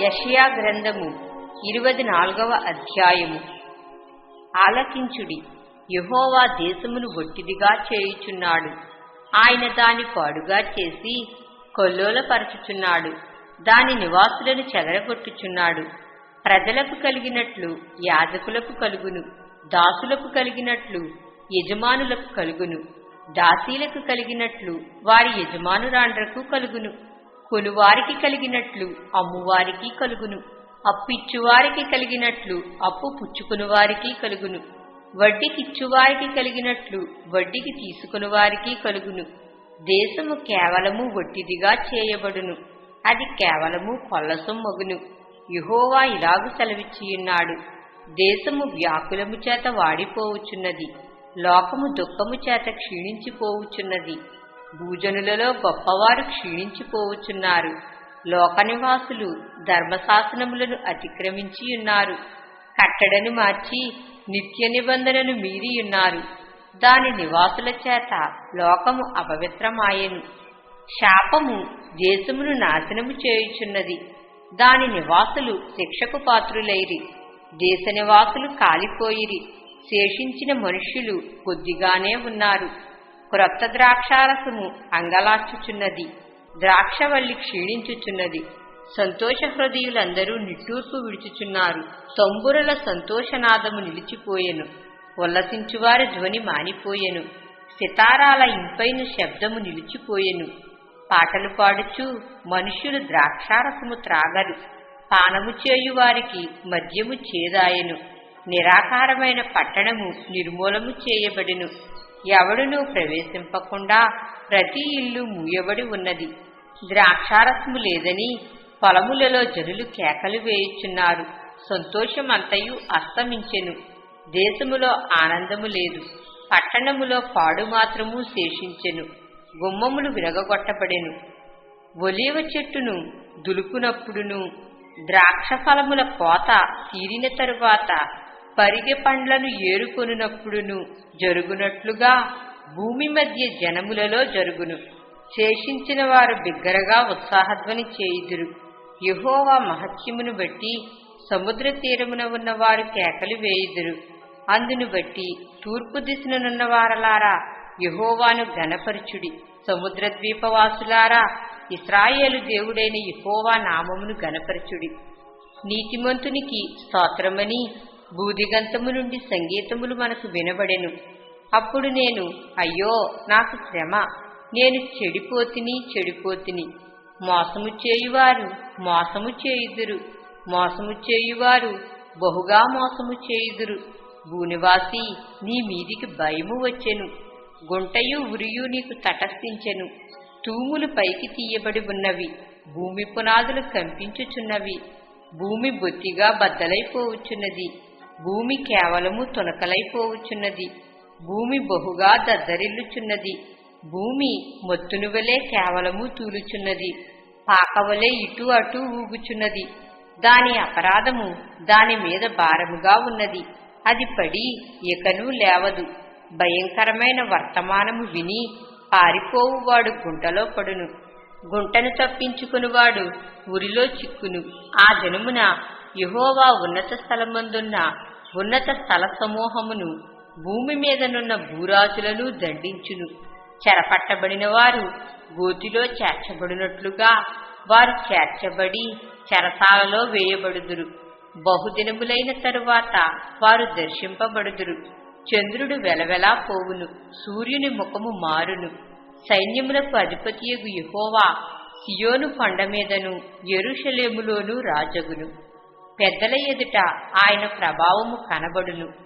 యషయా గ్రంథము ఇరువది నాలుగవ అధ్యాయము. ఆలకించుడి. యహోవా దేశమును ఒట్టిదిగా చేయుచున్నాడు. ఆయన దాని పాడుగా చేసి కొల్లోలపరచుచున్నాడు. దాని నివాసులను చెదరగొట్టుచున్నాడు. ప్రజలకు కలిగినట్లు యాజకులకు కలుగును. దాసులకు కలిగినట్లు యజమానులకు కలుగును. దాసీలకు కలిగినట్లు వారి యజమానురాండ్రకు కలుగును. కొలువారికి కలిగినట్లు అమ్మువారికి కలుగును. అప్పిచ్చువారికి కలిగినట్లు అప్పు పుచ్చుకునివారికి కలుగును. వడ్డీకిచ్చువారికి కలిగినట్లు వడ్డీకి తీసుకుని వారికి కలుగును. దేశము కేవలము వట్టిదిగా చేయబడును. అది కేవలము కొల్లసొమ్మగును యుహోవా ఇలాగు సెలవిచ్చియున్నాడు. దేశము వ్యాకులము చేత వాడిపోవుచున్నది లోకము దుఃఖము చేత క్షీణించిపోవుచున్నది. భూజనులలో గొప్పవారు క్షీణించిపోవుచున్నారు. లోక నివాసులు ధర్మశాసనములను అతిక్రమించి ఉన్నారు. కట్టడని మార్చి నిత్య నిబంధనను మీరియున్నారు దాని నివాసుల చేత లోకము అపవిత్రమాయెను. శాపము దేశమును నాశనము చేయుచున్నది. దాని నివాసులు శిక్షకు పాత్రులైరి. దేశ నివాసులు కాలిపోయిరి. శేషించిన మనుష్యులు కొద్దిగానే ఉన్నారు. క్రొత్త ద్రాక్షారసము అంగలార్చుచున్నది ద్రాక్షవల్లి క్షీణించుచున్నది. సంతోష హృదయులందరూ నిట్టూర్పు విడుచుచున్నారు. తంబురల సంతోషనాదము నిలిచిపోయెను. ఉల్లసించువారి ధ్వని మానిపోయెను. సితారాల ఇంపైన శబ్దము నిలిచిపోయెను. పాటలు పాడుచు మనుష్యులు ద్రాక్షారసము త్రాగరు. పానము చేయువారికి మద్యము చేదాయెను. నిరాకారమైన పట్టణము నిర్మూలము చేయబడిను. ఎవడునూ ప్రవేశింపకుండా ప్రతి ఇల్లు మూయబడి ఉన్నది. ద్రాక్షారసము లేదని పొలములలో జనులు కేకలు వేయుచున్నారు. సంతోషమంతయు అస్తమించెను. దేశములో ఆనందము లేదు. పట్టణములో పాడు మాత్రము శేషించెను. గుమ్మములు విరగొట్టబడెను ఒలివ చెట్టును దులుపునప్పుడును ద్రాక్ష ఫలముల కోత తీరిన తరువాత పరిగె పండ్లను ఏరుకొనునప్పుడును జరుగునట్లుగా భూమి మధ్య జనములలో జరుగును. శేషించిన వారు బిగ్గరగా ఉత్సాహధ్వని చేయుదురు. యహోవా మహత్యమును బట్టి సముద్ర తీరమున ఉన్న వారు కేకలు వేయుదురు. అందును బట్టి తూర్పు దిశనున్న వారలారా యహోవాను గనపరచుడి సముద్ర ద్వీపవాసులారా ఇస్రాయేలు దేవుడైన యహోవా నామమును ఘనపరచుడి. నీతిమంతునికి స్తోత్రమని బూదిగంతము నుండి సంగీతములు మనకు వినబడెను. అప్పుడు నేను అయ్యో నాకు శ్రమ. నేను చెడిపోతిని చెడిపోతిని. మోసము చేయువారు మోసము చేయుదురు. మోసము చేయువారు బహుగా మోసము చేయుదురు. భూనివాసి నీ మీదికి భయము వచ్చెను. గుంటయు ఉరియు నీకు తటస్థించెను. తూములు పైకి తీయబడి ఉన్నవి. భూమి పునాదులు కంపించుచున్నవి. భూమి బొత్తిగా బద్దలైపోవచ్చున్నది భూమి కేవలము తునకలైపోవుచున్నది భూమి బహుగా దద్దరిల్లుచున్నది. భూమి మొత్తునువలే కేవలము తూలుచున్నది. పాకవలే ఇటు అటు ఊగుచున్నది. దాని అపరాధము దాని మీద భారముగా ఉన్నది. అది పడి ఇకనూ లేవదు. భయంకరమైన వర్తమానము విని పారిపోవువాడు గుంటలో పడును. గుంటను తప్పించుకునివాడు ఉరిలో చిక్కును. ఆ జనమున యహోవా ఉన్నత స్థలమందున్న ఉన్నత స్థల సమూహమును భూమి మీదనున్న భూరాజులను దండించును. చెరపట్టబడిన వారు గోతిలో చేర్చబడినట్లుగా వారు చేర్చబడి చెరసాలలో వేయబడుదురు. బహుదినములైన తరువాత వారు దర్శింపబడుదురు. చంద్రుడు వెలవెలా పోవును సూర్యుని ముఖము మారును. సైన్యములకు అధిపతియగు యహోవా సియోను కొండ మీదను ఎరుషలేములోనూ రాజగును. పెద్దల ఎదుట ఆయన ప్రభావము కనబడును.